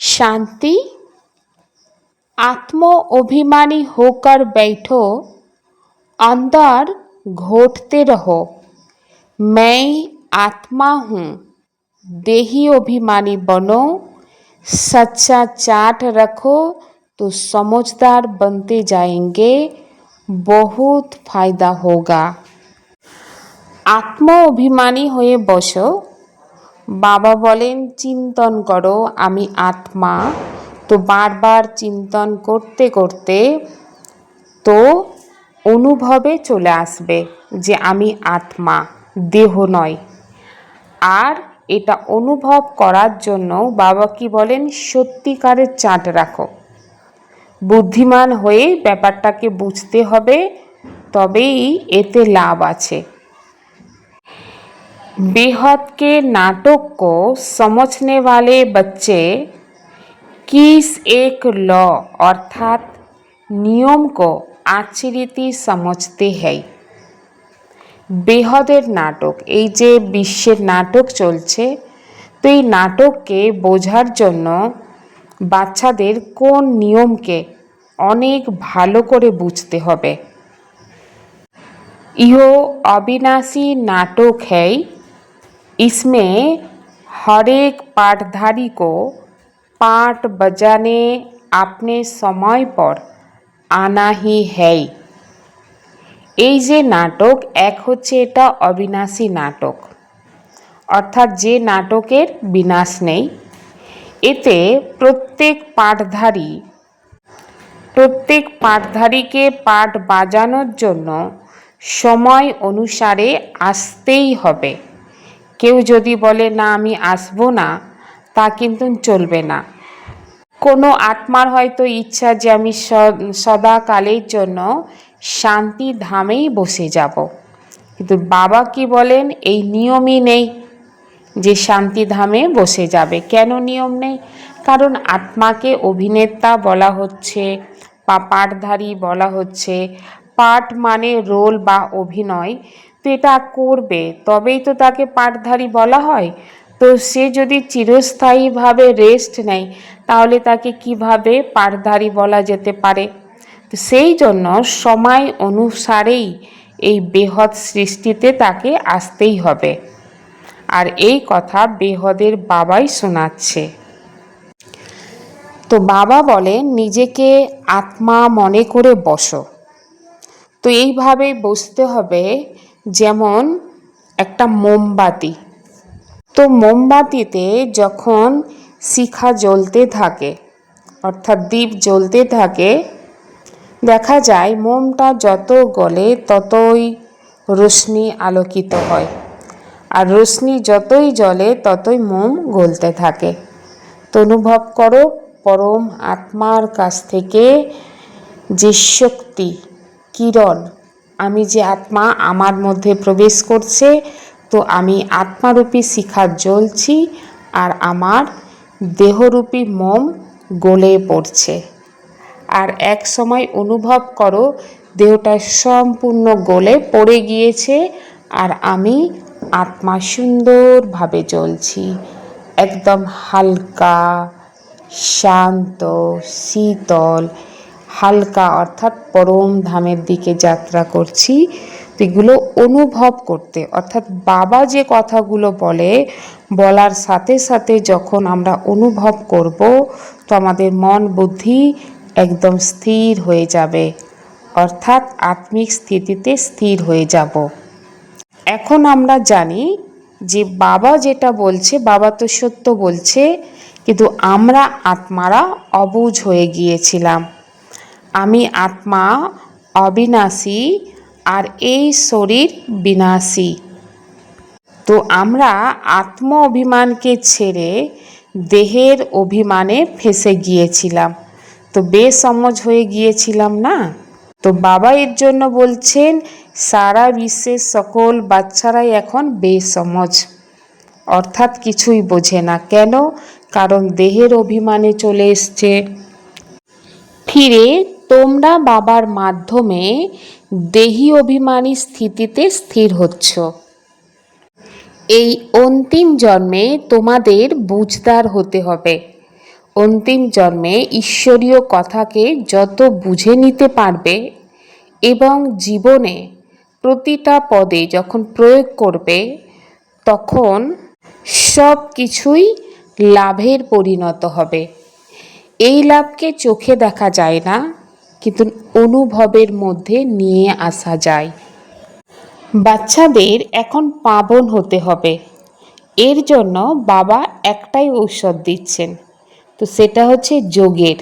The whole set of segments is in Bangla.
शांति आत्म अभिमानी होकर बैठो अंदर घोटते रहो मैं आत्मा हूँ देही अभिमानी बनो सच्चा चाट रखो तो समझदार बनते जाएंगे बहुत फायदा होगा আত্ম অভিমানী হয়ে বসো বাবা বলেন, চিন্তন করো, আমি আত্মা। তো বারবার চিন্তন করতে করতে তো অনুভবে চলে আসবে যে আমি আত্মা, দেহ নয়। আর এটা অনুভব করার জন্য বাবা কি বলেন, সত্যিকারের চাট রাখো। বুদ্ধিমান হয়ে ব্যাপারটাকে বুঝতে হবে, তবেই এতে লাভ আছে। बेहद के नाटक को समझने वाले बच्चे किस एक लॉ अर्थात नियम को अच्छी रीति समझते हैं বেহদের নাটক এই যে বিশ্বের নাটক চলছে তো এই নাটককে বোঝার জন্য বাচ্চাদের কোন নিয়মকে অনেক ভালো করে বুঝতে হবে ইহ अविनाशी नाटक है इसमें हर एक पाठधारी को पाठ बजाने अपने समय पर आना ही है এই যে নাটক এক হচ্ছে এটা অবিনাশী নাটক অর্থাৎ যে নাটকের বিনাশ নেই এতে প্রত্যেক পাঠধারী প্রত্যেক পাঠধারীকে পাঠ বাজানোর জন্য সময় অনুসারে আসতেই হবে কেউ যদি বলে, না, আমি আসব না, তা কিন্তু চলবে না। কোনো আত্মার হয়তো ইচ্ছা যে আমি সদাকালের জন্য শান্তি ধামেই বসে যাব। কিন্তু বাবা কি বলেন, এই নিয়মই নেই যে শান্তিধামে বসে যাবে। কেন নিয়ম নেই? কারণ আত্মাকে অভিনেতা বলা হচ্ছে, বা পাঠধারী বলা হচ্ছে। পাঠ মানে রোল বা অভিনয়। তো এটা করবে, তবেই তো তাকে পাঠধারী বলা হয়। তো সে যদি চিরস্থায়ীভাবে রেস্ট নেয়, তাহলে তাকে কীভাবে পাঠধারী বলা যেতে পারে? তো সেই জন্য সময় অনুসারেই এই বেহদ সৃষ্টিতে তাকে আসতেই হবে। আর এই কথা বেহদের বাবাই শোনাচ্ছে। তো বাবা বলেন নিজেকে আত্মা মনে করে বসো। তো এইভাবেই বসতে হবে যেমন একটা মোমবাতি। তো মোমবাতিতে যখন শিখা জ্বলতে থাকে, অর্থাৎ দ্বীপ জ্বলতে থাকে, দেখা যায় মোমটা যত গলে ততই রোশনি আলোকিত হয়। আর রোশনি যতই জ্বলে ততই মোম গলতে থাকে। তো অনুভব করো, পরম আত্মার কাছ থেকে যে শক্তি, কিরণ আমি যে আত্মা আমার মধ্যে প্রবেশ করছে, তো আমি আত্মারূপী শিখা জ্বলছি আর আমার দেহরূপী মোম গলে পড়ছে। আর এক সময় অনুভব করো, দেহটা সম্পূর্ণ গলে পড়ে গিয়েছে আর আমি আত্মা সুন্দরভাবে জ্বলছি। একদম হালকা, শান্ত, শীতল হালকা অর্থাৎ পরম ধামের দিকে যাত্রা করছি। এগুলো অনুভব করতে, অর্থাৎ বাবা যে কথাগুলো বলে, বলার সাথে সাথে যখন আমরা অনুভব করব, তো আমাদের মন বুদ্ধি একদম স্থির হয়ে যাবে, অর্থাৎ আত্মিক স্থিতিতে স্থির হয়ে যাব। এখন আমরা জানি যে বাবা যেটা বলছে, বাবা তো সত্য বলছে, কিন্তু আমরা আত্মারা অবুঝ হয়ে গিয়েছিলাম। আমি আত্মা, অবিনাশী, আর এই শরীর বিনাশী। তো আমরা আত্ম অভিমানকে ছেড়ে দেহের অভিমানে ফেসে গিয়েছিলাম। তো বেসমজ হয়ে গিয়েছিলাম না? তো বাবা এর জন্য বলছেন, সারা বিশ্বের সকল বাচ্চারাই এখন বেসমজ। অর্থাৎ কিছুই বোঝে না। কেন? কারণ দেহের অভিমানে চলে এসছে। ফিরে তোমরা বাবার মাধ্যমে দেহি অভিমানী স্থিতিতে স্থির হচ্ছ। এই অন্তিম জন্মে তোমাদের বুঝদার হতে হবে। অন্তিম জন্মে ঈশ্বরীয় কথাকে যত বুঝে নিতে পারবে এবং জীবনে প্রতিটা পদে যখন প্রয়োগ করবে, তখন সব কিছুই লাভের পরিণত হবে। এই লাভকে চোখে দেখা যায় না। কিন্তু অনুভবের মধ্যে নিয়ে আসা যায়। বাচ্চাদের এখন পাবন হতে হবে। এর জন্য বাবা একটাই ঔষধ দিচ্ছেন, তো সেটা হচ্ছে যোগের।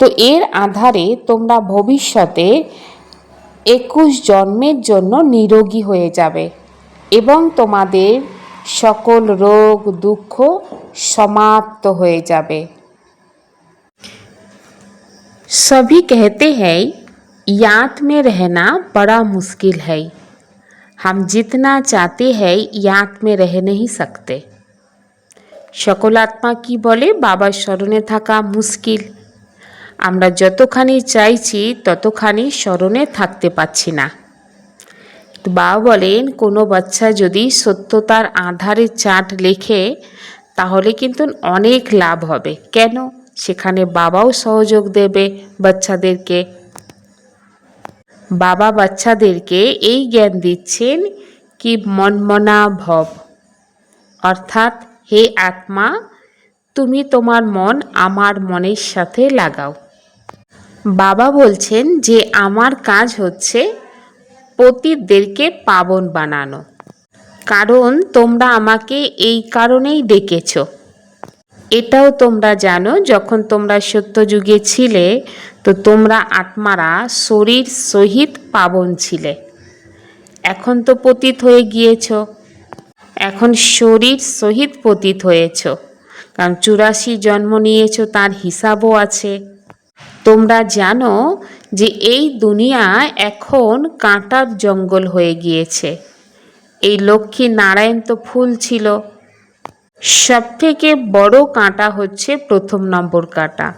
তো এর আধারে তোমরা ভবিষ্যতে একুশ জন্মের জন্য নিরোগী হয়ে যাবে এবং তোমাদের সকল রোগ, দুঃখ সমাপ্ত হয়ে যাবে। सभी कहते हैं याद में रहना बड़ा मुश्किल है हम जितना चाहते हैं याद में रह नहीं सकते সকল আত্মা কি বলে বাবার স্মরণে থাকা মুশকিল আমরা যতখানি চাইছি ততখানি স্মরণে থাকতে পাচ্ছি না তো বাবা বলেন কোনো বাচ্চা যদি সত্যতার আধারে চাট লেখে তাহলে কিন্তু অনেক লাভ হবে কেন সেখানে বাবাও সহযোগ দেবে বাচ্চাদেরকে। বাবা বাচ্চাদেরকে এই জ্ঞান দিচ্ছেন কি মনমনা ভব। অর্থাৎ, হে আত্মা, তুমি তোমার মন আমার মনের সাথে লাগাও। বাবা বলছেন যে আমার কাজ হচ্ছে পতিতদেরকে পাবন বানানো। কারণ তোমরা আমাকে এই কারণেই ডেকেছ। এটাও তোমরা জানো, যখন তোমরা সত্যযুগে ছিলে, তো তোমরা আত্মারা শরীর সহিত পাবন ছিলে। এখন তো পতিত হয়ে গিয়েছ। এখন শরীর সহিত পতিত হয়েছ। কারণ চুরাশি জন্ম নিয়েছ, তার হিসাবও আছে। তোমরা জানো যে এই দুনিয়া এখন কাঁটার জঙ্গল হয়ে গিয়েছে। এই লক্ষ্মী নারায়ণ তো ফুল ছিল। সব থেকে বড় কাঁটা হচ্ছে প্রথম নম্বর কাঁটা।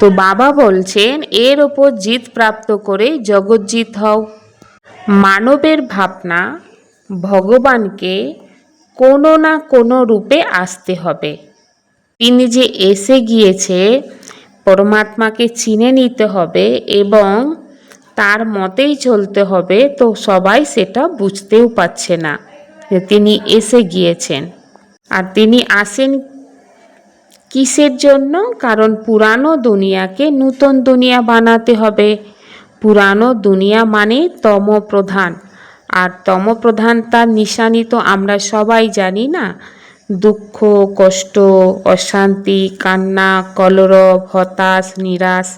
তো বাবা বলছেন, এর ওপর জিত প্রাপ্ত করে জগজ্জিত হও। মানবের ভাবনা ভগবানকে কোনো না কোনো রূপে আসতে হবে। তিনি যে এসে গিয়েছে, পরমাত্মাকে চিনে নিতে হবে এবং তার মতেই চলতে হবে, তো সবাই সেটা বুঝতেও পারছে না তিনি এসে গিয়েছেন। আর তিনি আসেন কিসের জন্য? কারণ পুরানো দুনিয়াকে নূতন দুনিয়া বানাতে হবে। পুরানো দুনিয়া মানে তমপ্রধান। আর তমপ্রধান তার নিশানি তো আমরা সবাই জানি না। দুঃখ, কষ্ট, অশান্তি, কান্না, কলরব, হতাশ, নিরাশ।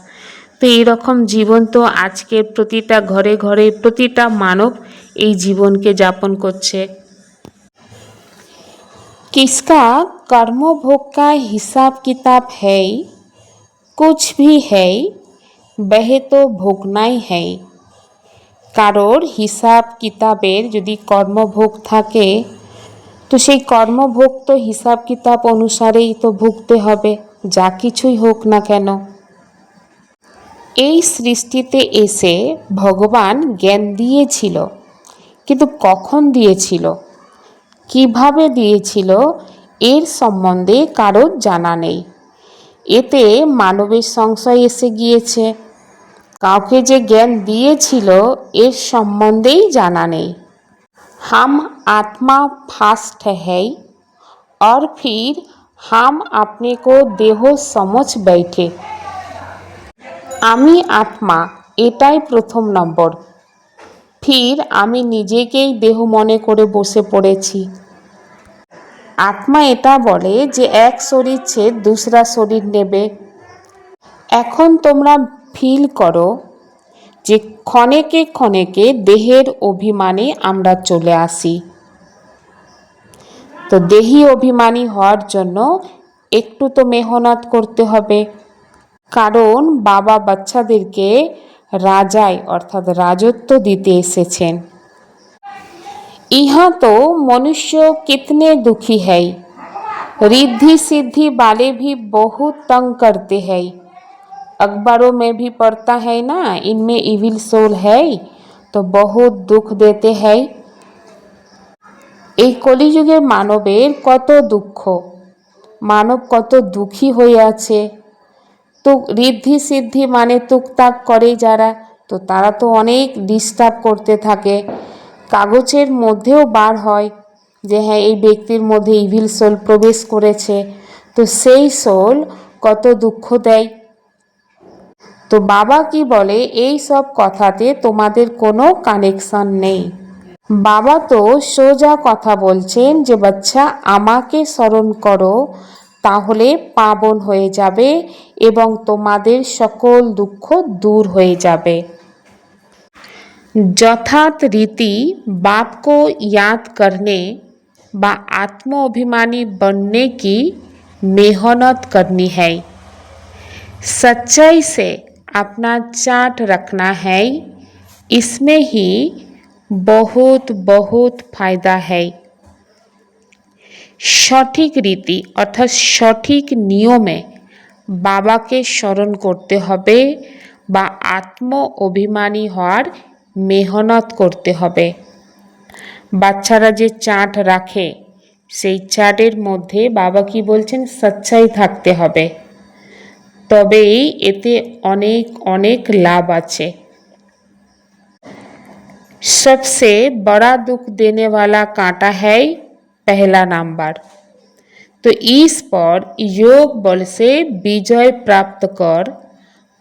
তো এইরকম জীবন তো আজকের প্রতিটা ঘরে ঘরে প্রতিটা মানব এই জীবনকে যাপন করছে। किसका कर्म भोग का हिसाब किताब है कुछ भी है वह तो ভোগনাই है কারোর হিসাব কিতাবের যদি কর্মভোগ থাকে তো সেই কর্মভোগ তো হিসাব কিতাব অনুসারেই তো ভুগতে হবে যা কিছুই হোক না কেন এই সৃষ্টিতে এসে ভগবান জ্ঞান দিয়েছিল কিন্তু কখন দিয়েছিল কিভাবে দিয়েছিল এর সম্বন্ধে কারোর জানা নেই এতে মানবের সংশয় এসে গিয়েছে কাউকে যে জ্ঞান দিয়েছিল এর সম্বন্ধেই জানা নেই হাম আত্মা ফাস্ট হ্যাই और फिर हम अपने को देह समझ बैठे আমি আত্মা এটাই প্রথম নম্বর ফির আমি নিজেকেই দেহ মনে করে বসে পড়েছি। আত্মা এটা বলে যে এক শরীর ছেদ দুসরা শরীর নেবে। এখন তোমরা ফিল করো যে ক্ষণেকে ক্ষণেকে দেহের অভিমানে আমরা চলে আসি। তো দেহি অভিমানী হওয়ার জন্য একটু তো মেহনত করতে হবে। কারণ বাবা বাচ্চাদেরকে রাজায় অর্থাৎ রাজত্ব দিতে এসেছেন यहाँ तो मनुष्य कितने दुखी है रिद्धि सिद्धि वाले भी बहुत तंग करते हैं अखबारों में भी पढ़ता है ना इनमें इविल सोल है तो बहुत दुख देते हैं এই কলিযুগের মানবের কত দুঃখ মানব কত দুঃখী হয়ে আছে তো ঋদ্ধি সিদ্ধি মানে তুকতাক করে যারা। তো তারা তো অনেক ডিস্টার্ব করতে থাকে। কাগজের মধ্যেও বার হয় যে হ্যাঁ এই ব্যক্তির মধ্যে ইভিল সোল প্রবেশ করেছে। তো সেই সোল কত দুঃখ দেয়। তো বাবা কি বলে, এই সব কথাতে তোমাদের কোনো কানেকশন নেই। বাবা তো সোজা কথা বলছেন যে, বাচ্চা, আমাকে স্মরণ করো তাহলে পাবন হয়ে যাবে এবং তোমাদের সকল দুঃখ দূর হয়ে যাবে। যথার্থ रीति बाप को याद करने व आत्माभिमानी बनने की मेहनत करनी है सच्चाई से अपना चाट रखना है इसमें ही बहुत बहुत फ़ायदा है সঠিক রীতি অর্থাৎ সঠিক নিয়মে বাবাকে স্মরণ করতে হবে বা আত্ম অভিমানী হওয়ার মেহনত করতে হবে বাচ্চারা যে চাট রাখে সেই চাটের মধ্যে বাবা কি বলছেন সচ্চাই থাকতে হবে তবেই এতে অনেক অনেক লাভ আছে सबसे बड़ा दुख देने वाला कांटा है पहला नंबर तो इस पर योग बल से विजय प्राप्त कर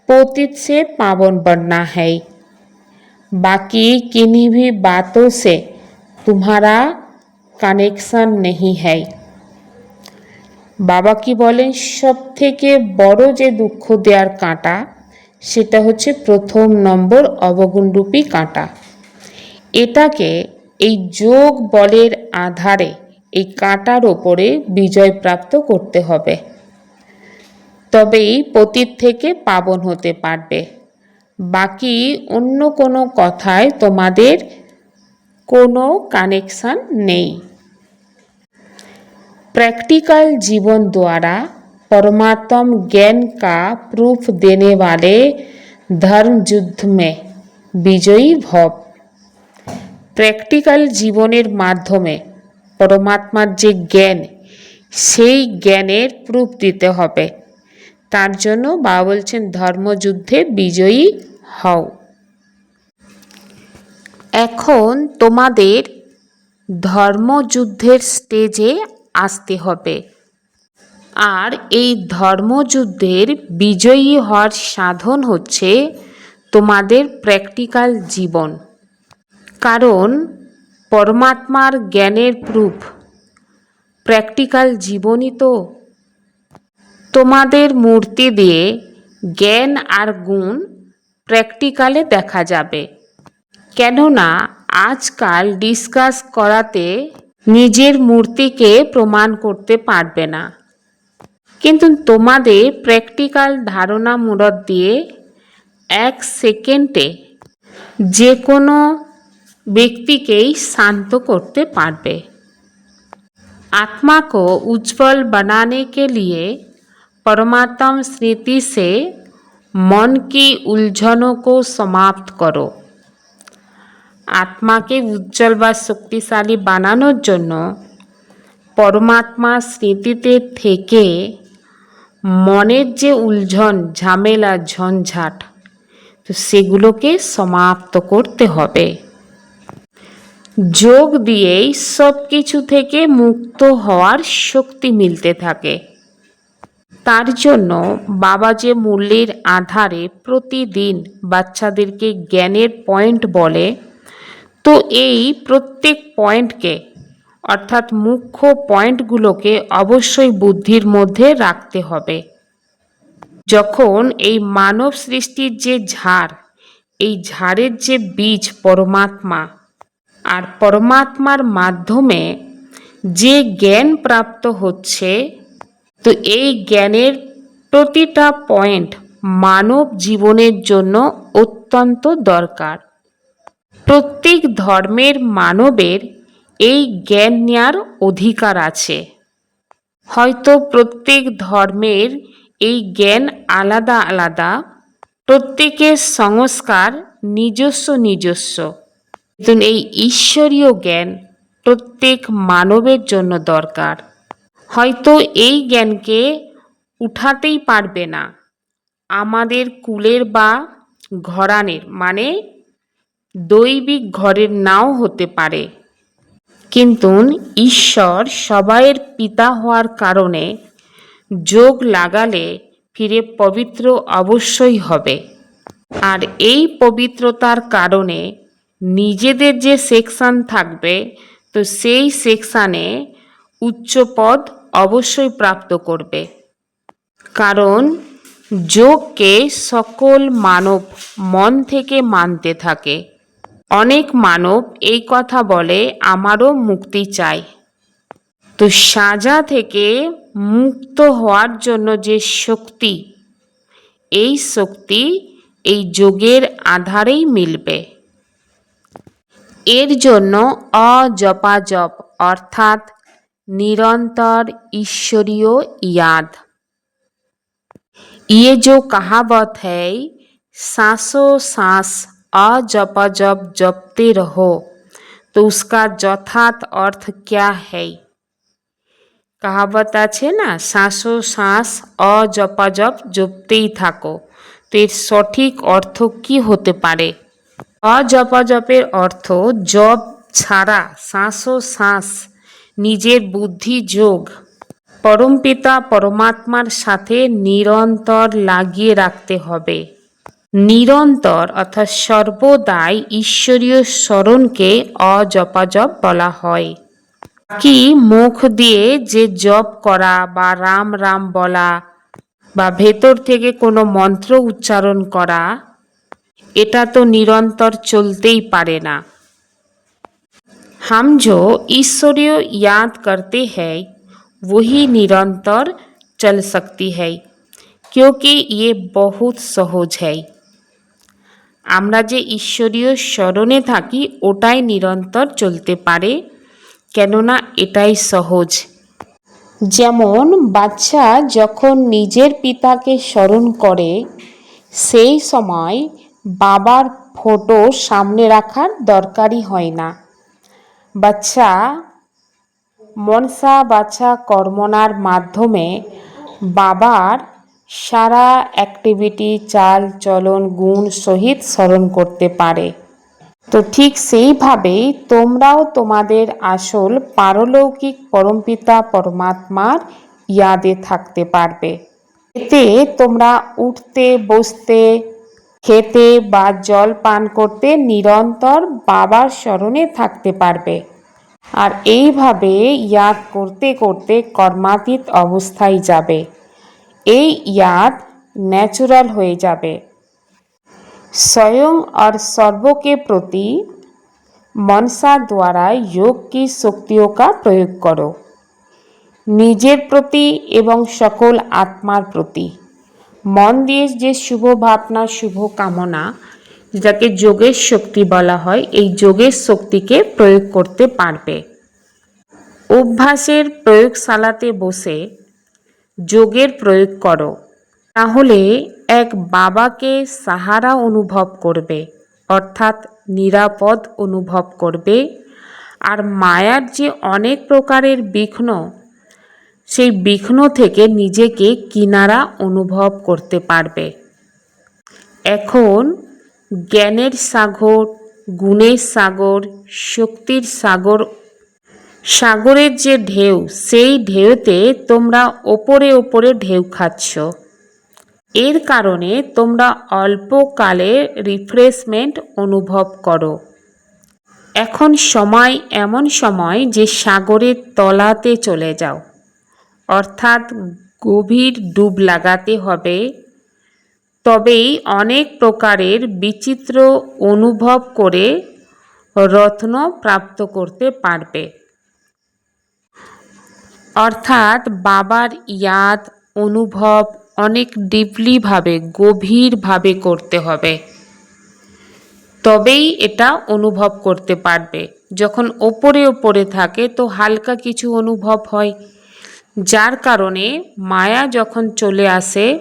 पोतित से पावन बनना है बाकी किन्हीं भी बातों से तुम्हारा কানেকশন নেই है বাবা কি বলেন সব থেকে বড় যে দুঃখ দেওয়ার কাঁটা সেটা হচ্ছে প্রথম নম্বর অবগুণরূপী কাঁটা এটাকে এই যোগ বলের আধারে এই কাঁটার ওপরে বিজয় প্রাপ্ত করতে হবে তবেই পতীত থেকে পাবন হতে পারবে বাকি অন্য কোনো কথায় তোমাদের কোনো কানেকশন নেই प्रैक्टिकल जीवन द्वारा परमात्म ज्ञान का प्रूफ देने वाले धर्म युद्ध में বিজয়ী ভব প্র্যাকটিক্যাল জীবনের মাধ্যমে পরমাত্মার যে জ্ঞান, সেই জ্ঞানের প্রুফ দিতে হবে। তার জন্য বাবা বলছেন, ধর্মযুদ্ধে বিজয়ী হও। এখন তোমাদের ধর্মযুদ্ধের স্টেজে আসতে হবে। আর এই ধর্মযুদ্ধের বিজয়ী হওয়ার সাধন হচ্ছে তোমাদের প্র্যাকটিক্যাল জীবন। কারণ পরমাত্মার জ্ঞানের প্রুফ। প্র্যাকটিক্যাল জীবনই তো। তোমাদের মূর্তি দিয়ে জ্ঞান আর গুণ প্র্যাকটিক্যালে দেখা যাবে। কেননা আজকাল ডিসকাস করাতে নিজের মূর্তিকে প্রমাণ করতে পারবে না। কিন্তু তোমাদের প্র্যাকটিক্যাল ধারণা মূরত দিয়ে এক সেকেন্ডে যে কোনো ব্যক্তিকেই শান্ত করতে পারবে आत्मा को उज्जवल बनाने के लिए परमात्म स्मृति से मन की उलझनों को समाप्त करो আত্মাকে উজ্জ্বল বা শক্তিশালী বানানোর জন্য পরমাত্মা স্মৃতিতে থেকে মনের যে উলঝন ঝামেলা ঝঞ্ঝাট তো সেগুলোকে সমাপ্ত করতে হবে যোগ দিয়েই সব কিছু থেকে মুক্ত হওয়ার শক্তি মিলতে থাকে। তার জন্য বাবা যে মূল্যের আধারে প্রতিদিন বাচ্চাদেরকে জ্ঞানের পয়েন্ট বলে, তো এই প্রত্যেক পয়েন্টকে, অর্থাৎ মুখ্য পয়েন্টগুলোকে অবশ্যই বুদ্ধির মধ্যে রাখতে হবে। যখন এই মানব সৃষ্টির যে ঝাড়, এই ঝাড়ের যে বীজ পরমাত্মা আর পরমাত্মার মাধ্যমে যে জ্ঞান প্রাপ্ত হচ্ছে, তো এই জ্ঞানের প্রতিটা পয়েন্ট মানব জীবনের জন্য অত্যন্ত দরকার। প্রত্যেক ধর্মের মানবের এই জ্ঞান নেওয়ার অধিকার আছে। হয়তো প্রত্যেক ধর্মের এই জ্ঞান আলাদা আলাদা, প্রত্যেকের সংস্কার নিজস্ব নিজস্ব। এই ঈশ্বরীয় জ্ঞান প্রত্যেক মানবের জন্য দরকার। হয়তো এই জ্ঞানকে উঠাতেই পারবে না। আমাদের কুলের বা ঘরানের মানে দৈবিক ঘরের নাও হতে পারে। কিন্তু ঈশ্বর সবাইয়ের পিতা হওয়ার কারণে যোগ লাগালে ফিরে পবিত্র অবশ্যই হবে। আর এই পবিত্রতার কারণে নিজেদের যে সেকশন থাকবে, তো সেই সেকশানে উচ্চ পদ অবশ্যই প্রাপ্ত করবে। কারণ যোগকে সকল মানব মন থেকে মানতে থাকে। অনেক মানব এই কথা বলে, আমারও মুক্তি চাই। তো সাজা থেকে মুক্ত হওয়ার জন্য যে শক্তি, এই শক্তি এই যোগের আধারেই মিলবে। এর জন্য অজপাজপ অর্থাৎ निरंतर ईश्वरीय याद ये जो कहावत है सांसों सांस अजप जप जपते रहो तो उसका যথার্থ अर्थ क्या है কাহাবত আছে না শ্বাসো শ্বাস অজপাজপ জপতেই থাকো তো এর সঠিক অর্থ কি হতে পারে অজপাজপের অর্থ জপ ছাড়া, শ্বাসো শ্বাস, নিজের বুদ্ধি যোগ। পরমপিতা পরমাত্মার সাথে নিরন্তর লাগিয়ে রাখতে হবে। নিরন্তর অর্থাৎ সর্বদাই ঈশ্বরীয় স্মরণকে অজপাজপ বলা হয়। কি মুখ দিয়ে যে জপ করা বা রাম রাম বলা বা ভেতর থেকে কোনো মন্ত্র উচ্চারণ করা এটা তো নিরন্তর চলতেই পারে না हम जो ईश्वरीय याद करते हैं वही निरंतर चल सकती है क्योंकि ये बहुत সহজ है আমরা যে ঈশ্বরীয় স্মরণে থাকি ওটাই নিরন্তর চলতে পারে কেননা এটাই সহজ যেমন বাচ্চা যখন নিজের পিতাকে স্মরণ করে সেই সময় বাবার ফটো সামনে রাখার দরকারই হয় না। বাচ্চা, মনসা বাচ্চা কর্মনার মাধ্যমে বাবার সারা অ্যাক্টিভিটি, চাল, চলন, গুণ সহিত স্মরণ করতে পারে। তো ঠিক সেইভাবেই তোমরাও তোমাদের আসল পারলৌকিক পরমপিতা পরমাত্মার ইয়াদে থাকতে পারবে। এতে তোমরা উঠতে, বসতে খেতে বা জল পান করতে নিরন্তর বাবার স্মরণে থাকতে পারবে আর এইভাবে ইয়াদ করতে করতে কর্মাতীত অবস্থায় যাবে এই ইয়াদ ন্যাচুরাল হয়ে যাবে स्वयं और सर्वों के प्रति मनसा द्वारा योग की शक्तियों का प्रयोग करो নিজের প্রতি এবং সকল আত্মার প্রতি মন দিয়ে যে শুভ ভাবনা, শুভ কামনা, যেটাকে যোগের শক্তি বলা হয়, এই যোগের শক্তিকে প্রয়োগ করতে পারবে। অভ্যাসের প্রয়োগশালাতে বসে যোগের প্রয়োগ করো। তাহলে এক বাবাকে সাহারা অনুভব করবে, অর্থাৎ নিরাপদ অনুভব করবে, আর মায়ার যে অনেক প্রকারের বিঘ্ন সেই বিঘ্ন থেকে নিজেকে কিনারা অনুভব করতে পারবে। এখন জ্ঞানের সাগর, গুণের সাগর, শক্তির সাগর, সাগরের যে ঢেউ, সেই ঢেউতে তোমরা ওপরে ওপরে ঢেউ খাচ্ছ। এর কারণে তোমরা অল্পকালে রিফ্রেশমেন্ট অনুভব করো। এখন সময় এমন সময় যে সাগরের তলাতে চলে যাও। অর্থাৎ গভীর ডুব লাগাতে হবে। তবেই অনেক প্রকারের বিচিত্র অনুভব করে রত্ন প্রাপ্ত করতে পারবে। অর্থাৎ বাবার ইয়াদ, অনুভব অনেক ডিপলিভাবে, গভীরভাবে করতে হবে। তবেই এটা অনুভব করতে পারবে। যখন ওপরে ওপরে থাকে তো হালকা কিছু অনুভব হয়। যার কারণে মায়া যখন চলে আসে,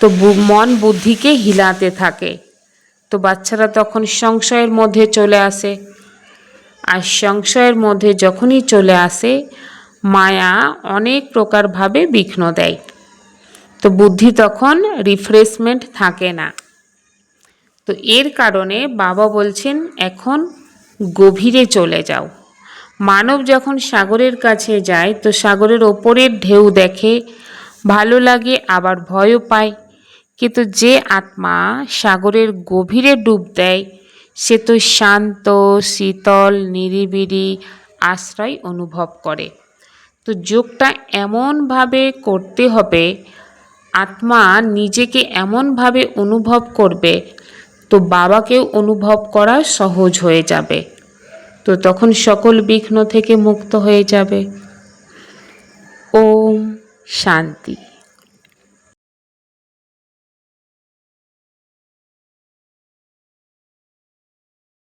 তো মন বুদ্ধিকে হিলাতে থাকে। তো বাচ্চারা তখন সংশয়ের মধ্যে চলে আসে। আর সংশয়ের মধ্যে যখনই চলে আসে, মায়া অনেক প্রকারভাবে বিঘ্ন দেয়। তো বুদ্ধি তখন রিফ্রেশমেন্ট থাকে না। তো এর কারণে বাবা বলছেন, এখন গভীরে চলে যাও। মানব যখন সাগরের কাছে যায়, তো সাগরের ওপরের ঢেউ দেখে, ভালো লাগে, আবার ভয়ও পায়। কিন্তু যে আত্মা সাগরের গভীরে ডুব দেয়, সে তো শান্ত, শীতল, নিরিবিলি আশ্রয় অনুভব করে। তো যোগটা এমনভাবে করতে হবে, আত্মা নিজেকে এমনভাবে অনুভব করবে, তো বাবাকেও অনুভব করা সহজ হয়ে যাবে। তো তখন সকল বিঘ্ন থেকে মুক্ত হয়ে যাবে। ওম শান্তি।